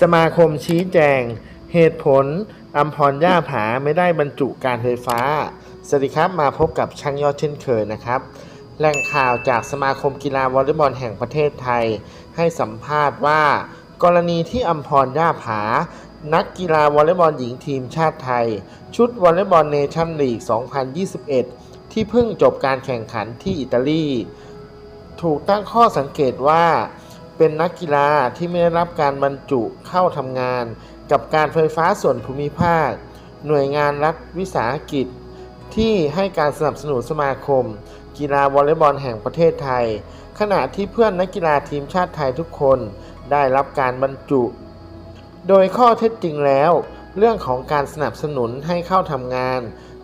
สมาคมชี้แจง เหตุผลอัมพรย่าผาไม่ได้บรรจุการไฟฟ้า สวัสดีครับมาพบกับช่างยอดเช่นเคยนะครับ แหล่งข่าวจากสมาคมกีฬาวอลเลย์บอลแห่งประเทศไทย ให้สัมภาษณ์ว่า กรณีที่อัมพรย่าผา นักกีฬาวอลเลย์บอลหญิงทีมชาติไทย ชุดวอลเลย์บอลเนชั่นลีก 2021 ที่เพิ่งจบการแข่งขันที่อิตาลี ถูกตั้งข้อสังเกตว่า เป็นนักกีฬาที่ไม่ได้รับการบรรจุเข้าทำงาน กับการไฟฟ้าส่วนภูมิภาค หน่วยงานรัฐวิสาหกิจ ที่ให้การสนับสนุนสมาคม กีฬาวอลเลย์บอลแห่งประเทศไทย ขณะที่เพื่อนนักกีฬาทีมชาติไทยทุกคนได้รับการบรรจุ โดยข้อเท็จจริงแล้ว เรื่องของการสนับสนุนให้เข้าทำงาน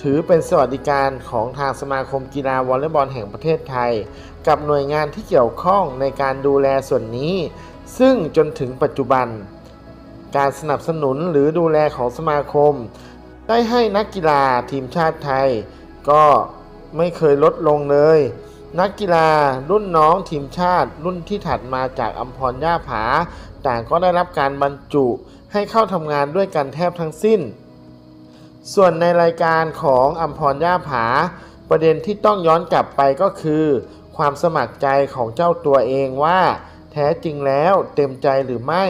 ถือเป็นสวัสดิการของทางสมาคมกีฬาวอลเลย์บอลแห่งประเทศไทย กับหน่วยงานที่เกี่ยวข้องในการดูแลส่วนนี้ ซึ่งจนถึงปัจจุบัน การสนับสนุนหรือดูแลของสมาคม ได้ให้นักกีฬาทีมชาติไทย ก็ไม่เคยลดลงเลย นักกีฬารุ่นน้องทีมชาติ รุ่นที่ถัดมาจากอัมพรย่าผา ต่างก็ได้รับการบรรจุให้เข้าทำงานด้วยกันแทบทั้งสิ้น ส่วนในรายการของอัมพรย่าผา ประเด็นที่ต้องย้อนกลับไปก็คือ ความสมัครใจของเจ้าตัวเองว่า แท้จริงแล้วเต็มใจหรือไม่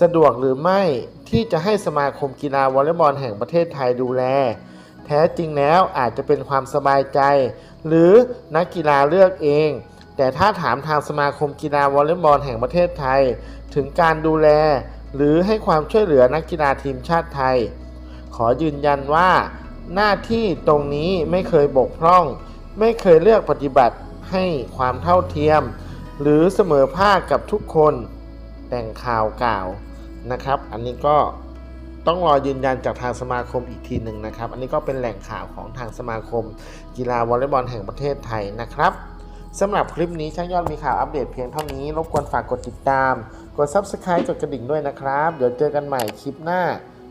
สะดวกหรือไม่ที่จะให้สมาคมกีฬาวอลเลย์บอลแห่งประเทศไทยดูแล แท้จริงแล้วอาจจะเป็นความสบายใจ หรือนักกีฬาเลือกเอง แต่ถ้าถามทางสมาคมกีฬาวอลเลย์บอลแห่งประเทศไทย ถึงการดูแล หรือให้ความช่วยเหลือนักกีฬาทีมชาติไทย ขอยืนยันว่า หน้าที่ตรงนี้ไม่เคยบกพร่อง ไม่เคยเลือกปฏิบัติให้ความเท่าเทียม หรือเสมอภาคกับทุกคน แต่งข่าวกล่าวนะครับ อันนี้ก็ต้องรอยืนยันจากทางสมาคมอีกทีหนึ่งนะครับ อันนี้ก็เป็นแหล่งข่าวของทางสมาคม กีฬาวอลเลย์บอลแห่งประเทศไทยนะครับสำหรับคลิปนี้ช่างยอดมีข่าวอัปเดตเพียงเท่านี้ รบกวนฝากกดติดตาม กด Subscribe กดกระดิ่งด้วยนะครับ เดี๋ยวเจอกันใหม่คลิปหน้า